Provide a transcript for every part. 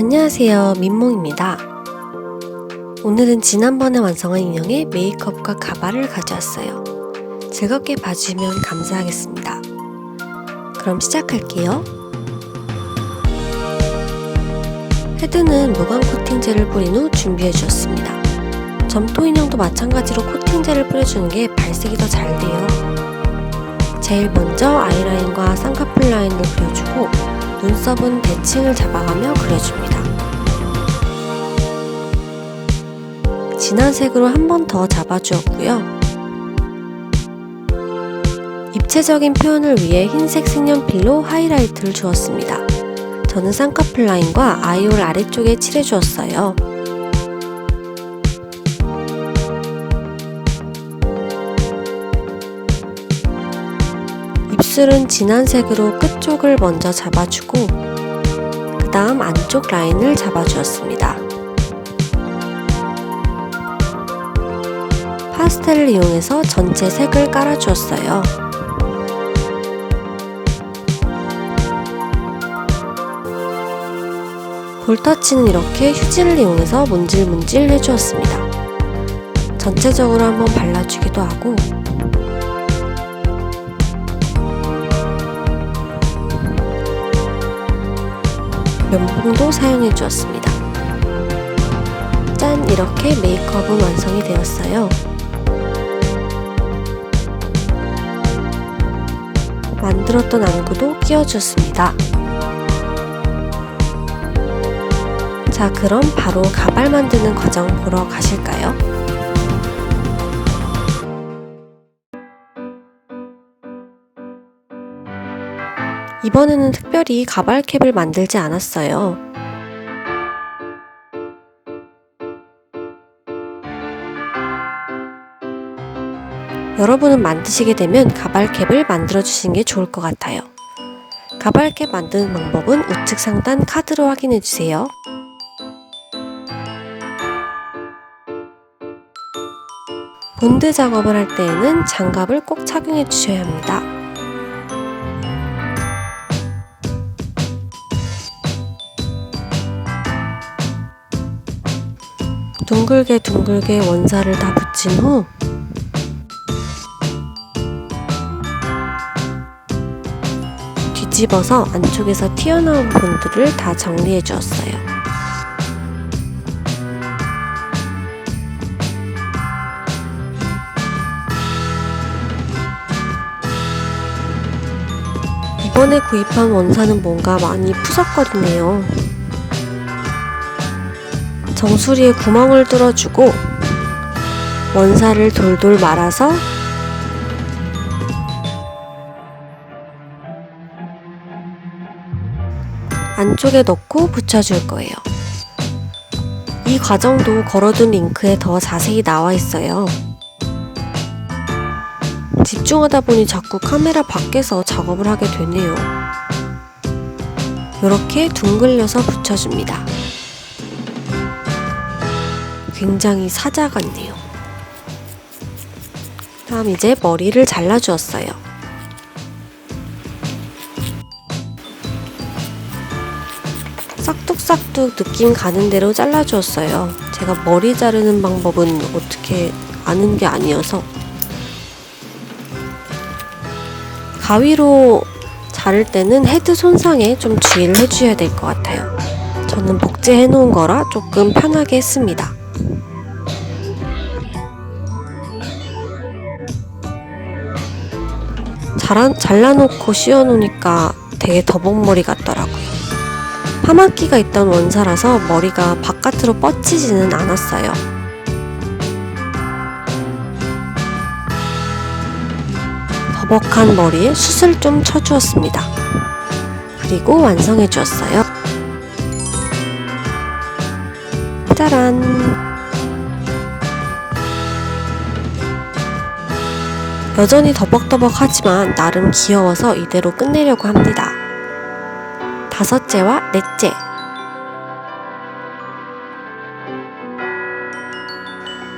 안녕하세요. 민몽입니다. 오늘은 지난번에 완성한 인형의 메이크업과 가발을 가져왔어요. 즐겁게 봐주시면 감사하겠습니다. 그럼 시작할게요. 헤드는 무광 코팅제를 뿌린 후 준비해 주었습니다. 점토 인형도 마찬가지로 코팅제를 뿌려주는 게 발색이 더 잘 돼요. 제일 먼저 아이라인과 쌍꺼풀 라인을 그려주고 눈썹은 대칭을 잡아가며 그려줍니다. 진한 색으로 한 번 더 잡아주었고요. 입체적인 표현을 위해 흰색 색연필로 하이라이트를 주었습니다. 저는 쌍꺼풀 라인과 아이홀 아래쪽에 칠해주었어요. 입술은 진한 색으로 끝쪽을 먼저 잡아주고 그 다음 안쪽 라인을 잡아주었습니다. 파스텔을 이용해서 전체 색을 깔아주었어요. 볼터치는 이렇게 휴지를 이용해서 문질문질 해주었습니다. 전체적으로 한번 발라주기도 하고 면봉도 사용해 주었습니다. 짠! 이렇게 메이크업은 완성이 되었어요. 만들었던 안구도 끼워주었습니다. 자, 그럼 바로 가발 만드는 과정 보러 가실까요? 이번에는 특별히 가발 캡을 만들지 않았어요. 여러분은 만드시게 되면 가발 캡을 만들어 주시는 게 좋을 것 같아요. 가발 캡 만드는 방법은 우측 상단 카드로 확인해 주세요. 본드 작업을 할 때에는 장갑을 꼭 착용해 주셔야 합니다. 둥글게 둥글게 원사를 다 붙인 후 뒤집어서 안쪽에서 튀어나온 본드를 다 정리해 주었어요. 이번에 구입한 원사는 뭔가 많이 푸석거리네요. 정수리에 구멍을 뚫어주고 원사를 돌돌 말아서 안쪽에 넣고 붙여줄 거예요. 이 과정도 걸어둔 링크에 더 자세히 나와 있어요. 집중하다 보니 자꾸 카메라 밖에서 작업을 하게 되네요. 이렇게 둥글려서 붙여줍니다. 굉장히 사자 같네요. 다음 이제 머리를 잘라주었어요. 싹둑싹둑 느낌 가는 대로 잘라주었어요. 제가 머리 자르는 방법은 어떻게 아는 게 아니어서 가위로 자를 때는 헤드 손상에 좀 주의를 해주셔야 될 것 같아요. 저는 복제해 놓은 거라 조금 편하게 했습니다. 잘라, 잘라놓고 씌워놓으니까 되게 더벅머리 같더라고요. 파마기가 있던 원사라서 머리가 바깥으로 뻗치지는 않았어요. 더벅한 머리에 숱을 좀 쳐주었습니다. 그리고 완성해 주었어요. 짜란! 여전히 더벅더벅하지만 나름 귀여워서 이대로 끝내려고 합니다. 다섯째와 넷째.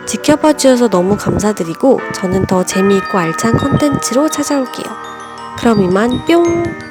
지켜봐 주셔서 너무 감사드리고 저는 더 재미있고 알찬 컨텐츠로 찾아올게요. 그럼 이만 뿅!